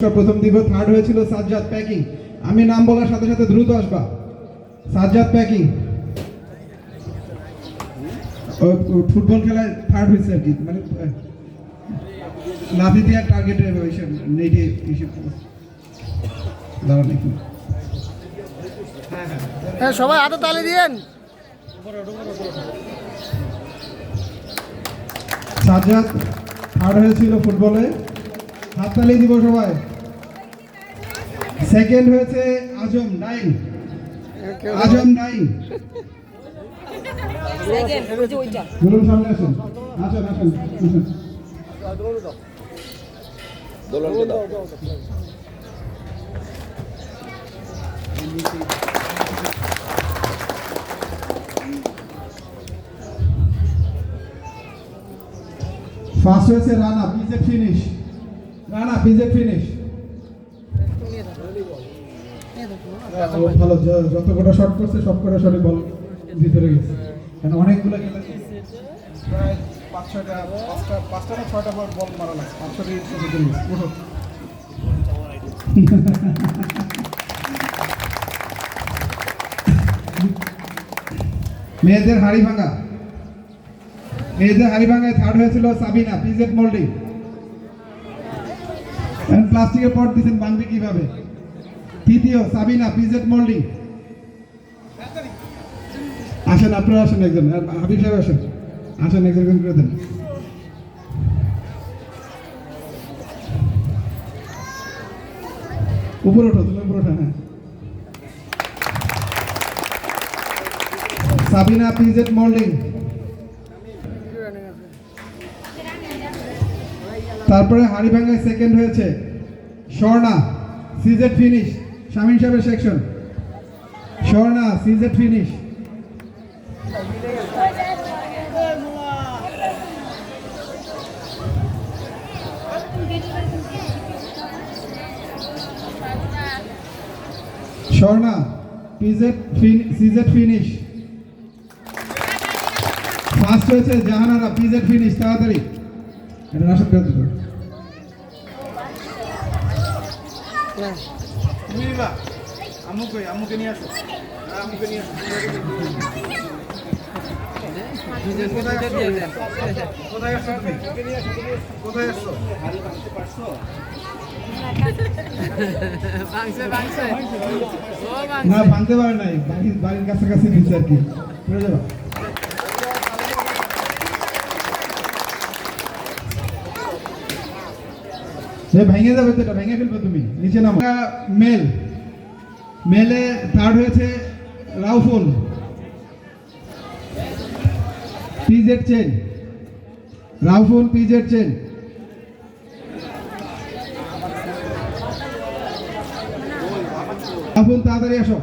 প্রথম দিব থার্ড হয়েছিল সাজ্জাদ প্যাকিং আমি নাম বলার সাথে সাথে দ্রুত আসবা। সাজ্জাদ প্যাকিং ফুটবল খেলায় থার্ড হয়েছে আর কি। মানে আহ, লাফি দিয়ে টার্গেটে হিসেব নেটে হিসেব দাঁড়ান একটু। হ্যাঁ সবাই হাতে তালি দিয়েন। সাজ্জাদ থার্ড হয়েছিল ফুটবলে। হাততালি দিব সবাই। সেকেন্ড হয়েছে আজম নাইন। আজম নাইন। বলুন সামনে আসুন। আসুন আসুন ফার্স্ট হয়েছে Rana PZ finish Rana PZ finish ভালো যত কটা শট করছে সব কটা শটে বল ভিতরে গেছে। কারণ অনেকগুলো খেলা প্রায় পাঁচ ছয়টা পাঁচটা পাঁচটা না ছয়টা বল বল মারা লাগছে। পাঁচ ছয়টা ভিতরে গেছে। উঠো। মেয়েদের হাড়ি ভাঙা। মেয়েদের হাড়ি ভাঙায় থার্ড হয়েছিল সাবিনা পিজেড মোল্ডিং প্লাস্টিকের পট দিচ্ছেন বাঁধবে কীভাবে? তৃতীয় সাবিনা পিজেড মোল্ডিং। আসেন, আপনারা আসেন একজন। হাবিব সাহেব আসেন। আসেন, একজন করে দেন। উপরে ওঠো, তুমি উপরে হ্যাঁ। Sabina PZ moulding. তারপরে হাড়িভাঙ্গায় সেকেন্ড হয়েছে স্বর্ণা সিজেড ফিনিশ শামিন সাহেবের section Swarna CZ finish Swarna PZ CZ finish first হয়েছে জাহানারা পিজেড ফিনিশ তাড়াতাড়ি। এটা রাশেদ করতে পারো বুঝিবা? আম্মুকে আম্মুকে নিয়ে আসো। হ্যাঁ, আম্মুকে নিয়ে আসো। কোথায় আসছো? কোথায় তুমি না ভাঙতে পারে নাই বাড়ির কাছাকাছি দিচ্ছে আর কি। যাবা সে ভেঙে যাবে তো এটা ভেঙে ফেলবে তুমি? নিচে নামো। মেল। মেলে থার্ড হয়েছে Rauful PZ chain Rauful PZ chain Rauful তাড়াতাড়ি আসো।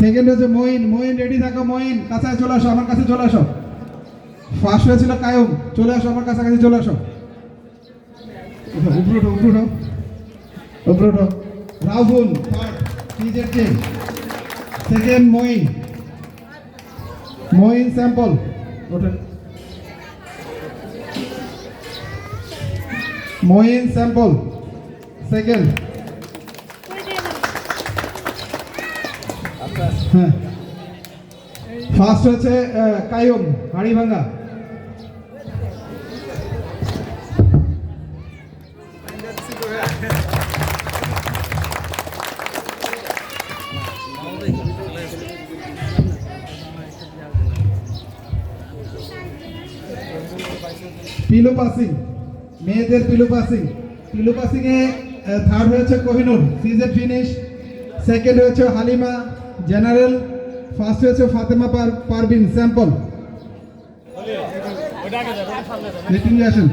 সেকেন্ড হচ্ছে মঈন। মঈন রেডি থাকো, মঈন। কাছে চলে আসো, আমার কাছে চলে আসো। ফার্স্ট হয়েছিল কায়ুম। চলে আসো, আমার কাছাকাছি চলে আসো। উপরে উঠো উপরে উঠো উপরে উঠো রাহুল পিজেড চেন সেকেন্ড মঈন মঈন স্যাম্পল ওঠেন মঈন স্যাম্পল সেকেন্ড হ্যাঁ ফার্স্ট হচ্ছে কায়ম কায়ুম, হাড়িভাঙ্গা। পিলু পাসিং মেয়েদের পিলু পাসিং পিলু পাসিং এ থার্ড হয়েছে কোহিনুর। সিজেড ফিনিশ সেকেন্ড হয়েছে হালিমা জেনারেল ফার্স্ট হয়েছে ফাতেমা পার পারবিন স্যাম্পল মিটিং আসেন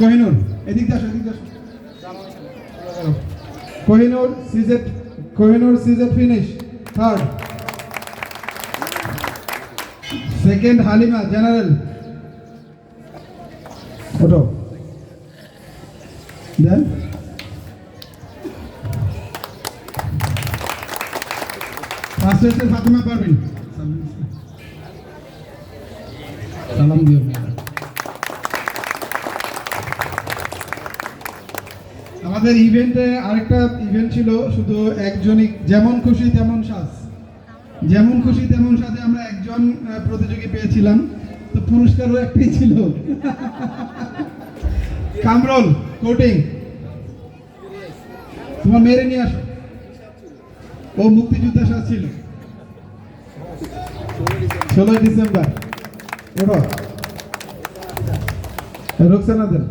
কোহিনুর, এদিক দিয়ে আসো, এদিক দিয়ে আসো। Kohinoor, CZ Kohinoor CZ finish third second Halima general ওঠো দেন ফার্স্ট ফাতেমা পারভিন। সালাম দিও। আমাদের ইভেন্টে আরেকটা ইভেন্ট ছিল, শুধু একজনই, যেমন খুশি তেমন সাজ। যেমন খুশি তেমন সাজে আমরা একজন প্রতিযোগী পেয়েছিলাম। তো পুরস্কারও একটাই ছিল। কামরুল কোটিং তোমার মেরে নিয়ে আসো। ও মুক্তিযোদ্ধা সাজ ছিল ষোলোই ডিসেম্বর। ওঠো রোকসানা দেন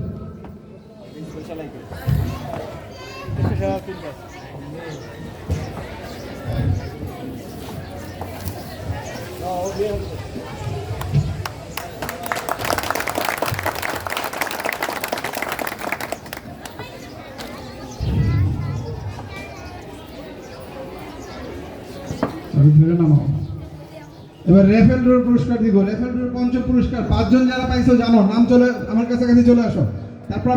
এবার রেফেল ডোর পুরস্কার দিব। রেফেল ডোর পঞ্চম পুরস্কার। পাঁচজন যারা পাইছো জানো, নাম চলে আমার কাছাকাছি চলে আসো। তারপর